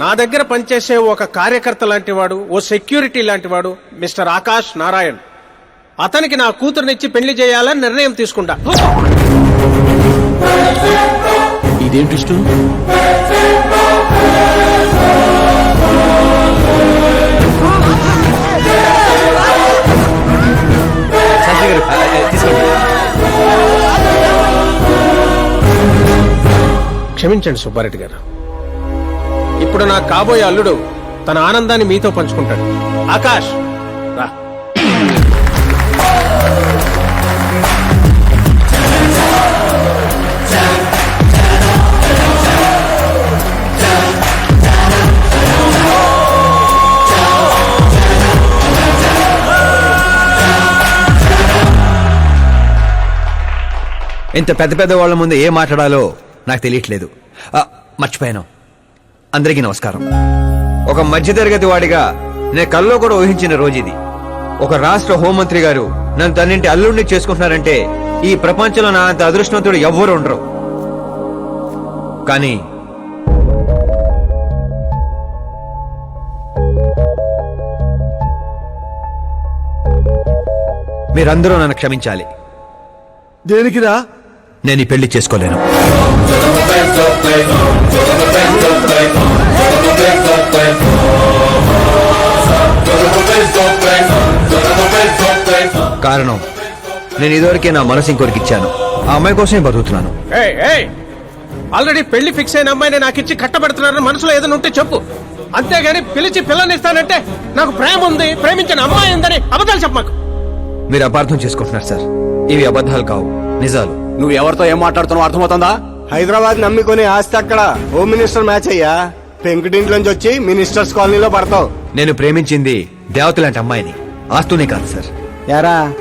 నా దగ్గర పనిచేసే ఒక కార్యకర్త లాంటి వాడు ఓ సెక్యూరిటీ లాంటి వాడు మిస్టర్ ఆకాష్ నారాయణ్. అతనికి నా కూతురునిచ్చి పెళ్ళి చేయాలని నిర్ణయం తీసుకుంటా. ఇదేంటి క్షమించండి సుబ్బారెడ్డి గారు. ఇప్పుడు నా కాబోయే అల్లుడు తన ఆనందాన్ని మీతో పంచుకుంటాడు. ఆకాష్ రా. ఇంత పెద్ద పెద్ద వాళ్ళ ముందు ఏం మాట్లాడాలో నాకు తెలియట్లేదు. మర్చిపోయాను. అందరికీ నమస్కారం. ఒక మధ్యతరగతి వాడిగా నేను కల్లో కూడా ఊహించిన రోజు ఇది ఒక రాష్ట్ర హోంమంత్రి గారు నన్ను తన్నింటి అల్లుడిని చేసుకుంటున్నారంటే ఈ ప్రపంచంలో నా అంత అదృష్టవంతుడు ఎవ్వరు ఉండరు. కానీ మీరందరూ నన్ను క్షమించాలి. దేనికిరా? నేను ఈ పెళ్ళి చేసుకోలేను. కారణం నేను ఇదివరకే నా మనసు ఇంకొకరికి ఇచ్చాను. ఆ అమ్మాయి కోసమే బతుకుతున్నాను. ఏయ్, ఏయ్! ఆల్రెడీ పెళ్ళి ఫిక్స్ అయిన అమ్మాయిని నాకు ఇచ్చి కట్టబెడుతున్నారని మనసులో ఏదైనా ఉంటే చెప్పు. అంతేగాని పిలిచి పిల్లనిస్తానంటే నాకు ప్రేమ ఉంది ప్రేమించిన అమ్మాయి ఉందని అబద్ధాలు చెప్పమాకు మీరు అపార్థం చేసుకుంటున్నారు సార్. ఇవి అబద్ధాలు కావు నిజాలు. నువ్వు ఎవరితో ఏం మాట్లాడుతున్నావు అర్థమవుతుందా? హైదరాబాద్ నమ్మికొని ఆస్తి అక్కడ. హోమ్ మినిస్టర్ మ్యాచ్ అయ్యా. పెంకుటింట్లోంచి వచ్చి మినిస్టర్స్ కాలనీలో పడతావు. నేను ప్రేమించింది దేవత లాంటి అమ్మాయిని. ఆస్తూనే కాదు సార్. యారా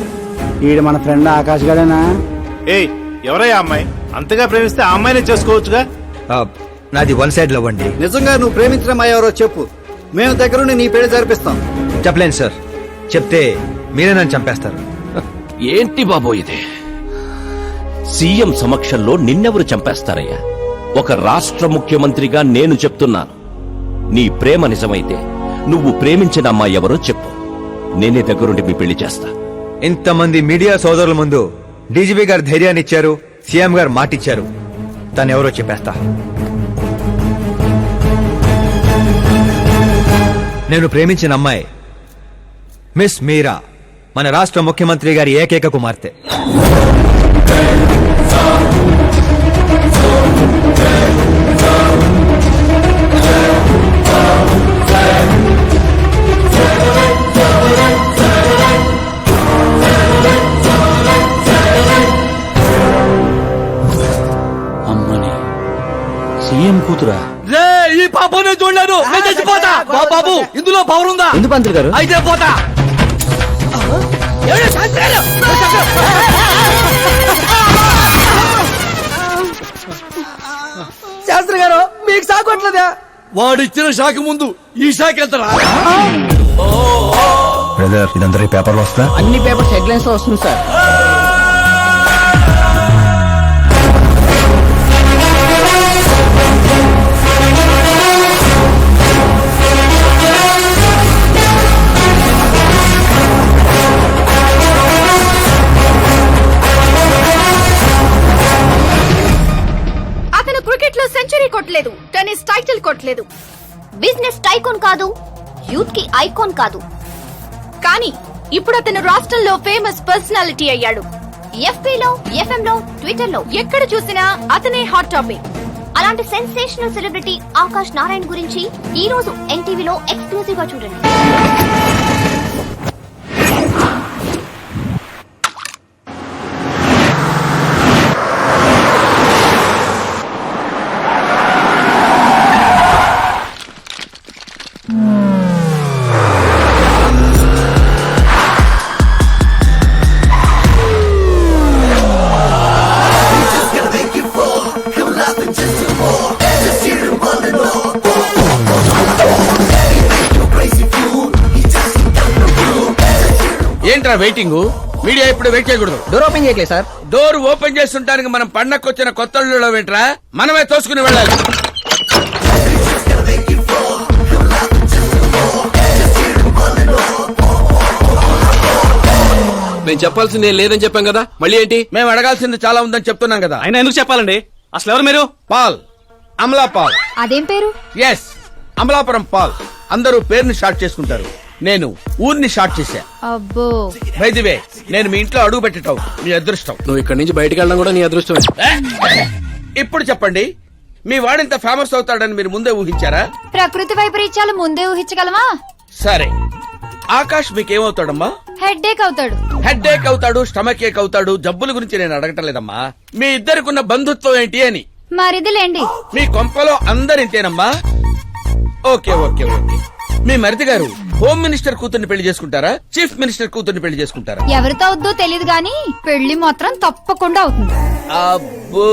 ఈడు మన ఫ్రెండ్ ఆకాష్ గడేనా? ఏయ్ ఎవరయ్యా అమ్మాయి? అంతగా ప్రేమిస్తే ఆ అమ్మాయినే చేసుకోవచ్చుగా? ఆ, నాది వన్ సైడ్ లవ్ అండి. నిజంగా నువ్వు ప్రేమించిన అమ్మాయి ఎవరో చెప్పు. మేము దగ్గరుండి నీ పెళ్ళి జరిపిస్తాం. చెప్పలేను సార్. చెప్తే మీరే నన్ను చంపేస్తారు. ఏంటి బాబో ఇది? సీఎం సమక్షంలో నిన్నెవరు చంపేస్తారయ్యా? ఒక రాష్ట్ర ముఖ్యమంత్రిగా నేను చెప్తున్నాను. నీ ప్రేమ నిజమైతే నువ్వు ప్రేమించిన అమ్మాయి ఎవరో చెప్పు. నేనే దగ్గరుండి మీ పెళ్ళి చేస్తా. ఇంతమంది మీడియా సోదరుల ముందు డీజీపీ గారు ధైర్యాన్ని ఇచ్చారు సీఎం గారు మాటిచ్చారు. తను ఎవరో చెప్పేస్తా. నేను ప్రేమించిన అమ్మాయి మిస్ మీరా మన రాష్ట్ర ముఖ్యమంత్రి గారి ఏకైక కుమార్తె. కూతురా? ఈ పాప నేను చూడలేదు నేను చచ్చిపోతా. బా- బాబు ఇందులో పవర్ ఉందా? ఎందుకు పంతులు గారు? అయితే పోతా. శాస్త్రి గారు మీకు సాగొట్లేదా వాడిచ్చిన షాక్ ముందు ఈ షాక్ ఎంతరా బ్రదర్ ఇదందరి పేపర్లో వస్తా అన్ని పేపర్స్ హెడ్లైన్స్లో వస్తుంది సార్. టైటిల్ బిజినెస్ టైకోన్ కాదు యూత్కి ఐకాన్ కాదు. కానీ ఇప్పుడు అతను రాష్ట్రంలో ఫేమస్ పర్సనాలిటీ అయ్యాడు. ఎఫ్పీలో ఎఫ్ఎంలో ట్విట్టర్లో ఎక్కడ చూసినా అతనే హాట్ టాపిక్. అలాంటి సెన్సేషనల్ సెలబ్రిటీ ఆకాష్ నారాయణ గురించి ఈ రోజు ఎన్టీవీలో ఎక్స్క్లూజివ్గా చూడండి. ఏంట్రా వెయిటింగ్? మీడియా ఇప్పుడు వెయిట్ చేయకూడదు. డోర్ ఓపెన్ చేయలేదు సార్. డోర్ ఓపెన్ చేస్తుంటానికి మనం పండక్కొచ్చిన కొత్త అల్లుళ్ళం ఏంట్రా మనమే తోసుకుని వెళ్ళాలి. మేము చెప్పాల్సింది లేదని చెప్పాం కదా? మళ్ళీ ఏంటి? మేము అడగాల్సింది చాలా ఉందని చెప్తున్నాం కదా. ఆయన ఎందుకు చెప్పాలండి? అసలు ఎవరు మీరు? పాల్. అమలా పాల్. అదేం పేరు? ఎస్ అమలాపురం పాల్. అందరూ పేరుని షార్ట్ చేసుకుంటారు. నేను ఊరిని షార్ట్ చేశా. అబ్బో. వే నేను మీ ఇంట్లో అడుగు పెట్టటం మీ అదృష్టం. నువ్వు ఇక్కడి నుంచి బయటకు వెళ్ళడం కూడా నీ అదృష్టమే. ఇప్పుడు చెప్పండి మీ వాడింత ఫేమస్ అవుతాడని మీరు ముందే ఊహించారా? ప్రకృతి వైపరీత్యాలు ముందే ఊహించగలమా? సరే. ఆకాష్ మీకేమవుతాడమ్మా? హెడ్ ఏక్ అవుతాడు. హెడ్ ఏక్ అవుతాడు స్టమక్ ఏక్ అవుతాడు జబ్బుల గురించి నేను అడగటం లేదమ్మా మీ ఇద్దరికున్న బంధుత్వం ఏంటి అని. మరిదిలేండి. మీ కొంపలో అందరింతేనమ్మా. Okay okay okay. మీ మరిది గారు హోమ్ మినిస్టర్ కూతుర్ని పెళ్ళి చేసుకుంటారా? చీఫ్ మినిస్టర్ కూతుర్ని పెళ్ళి చేసుకుంటారా? ఎవరితో అవుద్దో తెలియదు గాని పెళ్ళి మాత్రం తప్పకుండా అవుతుంది. అబ్బో!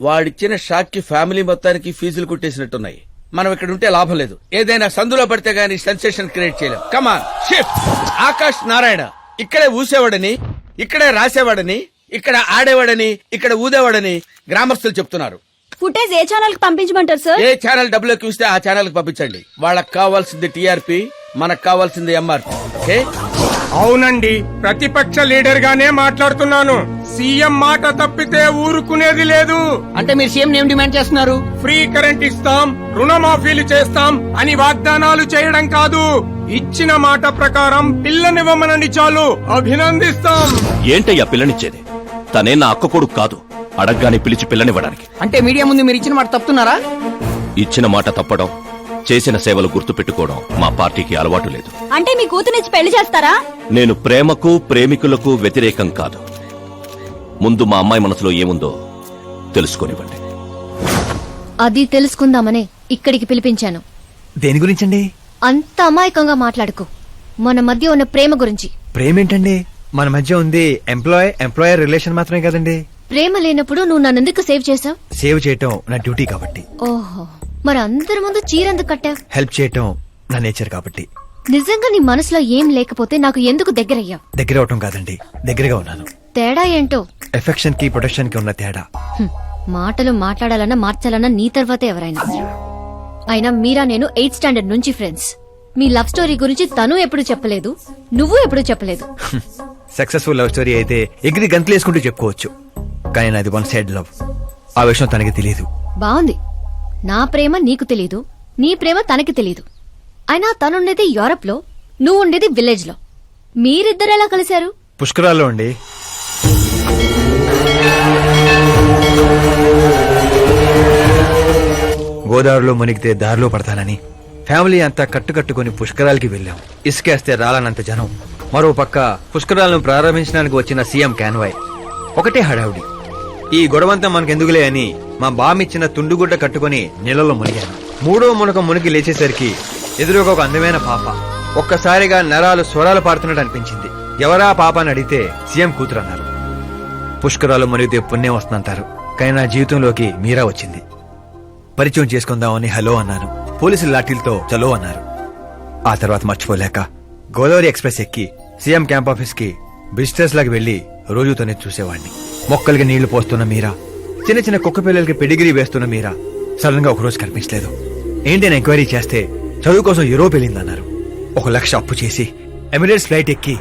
వాడిచ్చిన షాక్కి ఫ్యామిలీ మొత్తానికి ఫీజులు కుట్టేసినట్టున్నాయి. మనం ఇక్కడ ఉంటే లాభం లేదు. ఏదైనా సందులో పడితే గానీ సెన్సేషన్ క్రియేట్ చేయలేం. Come on shift Akash Narayana ఇక్కడే ఊసేవాడని ఇక్కడే రాసేవాడని ఇక్కడ ఆడేవాడని ఇక్కడ ఊదేవాడని గ్రామస్తులు చెప్తున్నారు. ఫుటేజ్ ఏ ఛానల్కి పంపించమంటారు సార్ ఏ ఛానల్ డబ్బులోకి ఇస్తే ఆ ఛానల్కి పంపించండి. వాళ్ళకి కావాల్సింది టీఆర్పీ మనకు కావాల్సింది ఎంఆర్పీ ఓకే? అవునండి. ప్రతిపక్ష లీడర్ గానే మాట్లాడుతున్నాను. సీఎం మాట తప్పితే ఊరుకునేది లేదు. అంటే మీరు సీఎం ఏం డిమాండ్ చేస్తున్నారు? ఫ్రీ కరెంట్ ఇస్తాం రుణమాఫీలు చేస్తాం అని వాగ్దానాలు చేయడం కాదు. ఇచ్చిన మాట ప్రకారం పిల్లనివ్వమనండి చాలు. అభినందిస్తాం. ఏంటయ్యా పిల్లనిచ్చేది? తనే నా అక్క కొడుకు కాదు. అడగ్గానే పిలిచి పిల్లనివ్వడానికి. అంటే మీడియా ముందు మీరు ఇచ్చిన మాట తప్పుతున్నారా? ఇచ్చిన మాట తప్పడం చేసిన సేవలు గుర్తుపెట్టుకోవడం మా పార్టీకి అలవాటు లేదు. అంటే మీ కూతునిచ్చి పెళ్ళి చేస్తారా? నేను ప్రేమకు ప్రేమికులకు వ్యతిరేకం కాదు. ముందు మా అమ్మాయి మనసులో ఏముందో తెలుసుకొనివ్వండి. అది తెలుసుకుందామనే ఇక్కడికి పిలిపించాను. దేని గురించండి? అంత అమాయకంగా మాట్లాడుకో. మన మధ్య ఉన్న ప్రేమ గురించి. ప్రేమ ఏంటండి మన మధ్య ఉంది ఎంప్లాయ్ ఎంప్లాయర్ రిలేషన్ మాత్రమే కదండి. ప్రేమ లేనప్పుడు నువ్వు నన్నెందుకు సేవ్ చేసావు సేవ్ చేయటం నా డ్యూటీ కాబట్టి. ఓహో మరి అందరి ముందు చీరెందుకు కట్టావు? హెల్ప్ చేయటం నా నేచర్ కాబట్టి. నిజంగా నీ మనసులో ఏం లేకపోతే నాకు ఎందుకు దగ్గరయ్యావు? దగ్గర అవటం కాదండి దగ్గరగా ఉన్నాను. తేడా ఏంటో? ఎఫెక్షన్కి ప్రొటెక్షన్కి ఉన్న తేడా. హ్మ్. మాటలు మాట్లాడాలన్నా మార్చాలన్నా నీ తర్వాతే ఎవరైనా. అయినా మీరా నేను ఎయిత్ స్టాండర్డ్ నుంచి ఫ్రెండ్స్ మీ లవ్ స్టోరీ గురించి తను ఎప్పుడు చెప్పలేదు నువ్వు ఎప్పుడు చెప్పలేదు. సక్సెస్ఫుల్ లవ్ స్టోరీ అయితే ఎగిరి గంతులేసుకుంటూ చెప్పుకోవచ్చు. కానీ నాది వన్ సైడ్ లవ్ ఆ విషయం తనకి తెలియదు బాగుంది. నా ప్రేమ నీకు తెలీదు. నీ ప్రేమ తనకి తెలీదు. అయినా తనుండేది యూరప్లో నువ్వు ఉండేది విలేజ్లో మీరిద్దరు ఎలా కలిశారు? పుష్కరాల్లో అండి. గోదావరిలో మునిగితే దారిలో పడతానని ఫ్యామిలీ అంతా కట్టుకట్టుకుని పుష్కరాలకి వెళ్ళాం. ఇసుకేస్తే రాలనంత జనం. మరో పక్క పుష్కరాలను ప్రారంభించడానికి వచ్చిన సీఎం కాన్వాయ్. ఒకటే హడావుడి. ఈ గొడవంతా మనకెందుకులే అని మా బామిచ్చిన తుండుగుడ్డ కట్టుకుని నీళ్ళలో మునిగాను. మూడో మునక మునిగి లేచేసరికి ఎదురుగా ఒక అందమైన పాప. ఒక్కసారిగా నరాలు స్వరాలు పాడుతున్నట్టు అనిపించింది. ఎవరా పాప అని అడిగితే సీఎం కూతురు అన్నారు పుష్కరాలు మునిగితే పుణ్యం వస్తుందంటారు. కానీ నా జీవితంలోకి మీరా వచ్చింది. పరిచయం చేసుకుందామని హలో అన్నాను. పోలీసులు లాఠీలతో చలో అన్నారు. ఆ తర్వాత మర్చిపోలేక గోదావరి ఎక్స్ప్రెస్ ఎక్కి సీఎం క్యాంప్ ఆఫీస్కి బిజినెస్ లాగా వెళ్ళి రోజుతోనే చూసేవాడిని. మొక్కలకి నీళ్ళు పోస్తున్న మీరా? చిన్న చిన్న కుక్క పిల్లలకి పెడిగిరీ వేస్తున్న మీరా? సడన్గా ఒకరోజు కనిపించలేదు. ఏంటి అని ఎంక్వైరీ చేస్తే చదువు కోసం యూరోప్ వెళ్ళిందన్నారు. ఒక లక్ష అప్పు చేసి ఎమిరేట్స్ ఫ్లైట్ ఎక్కి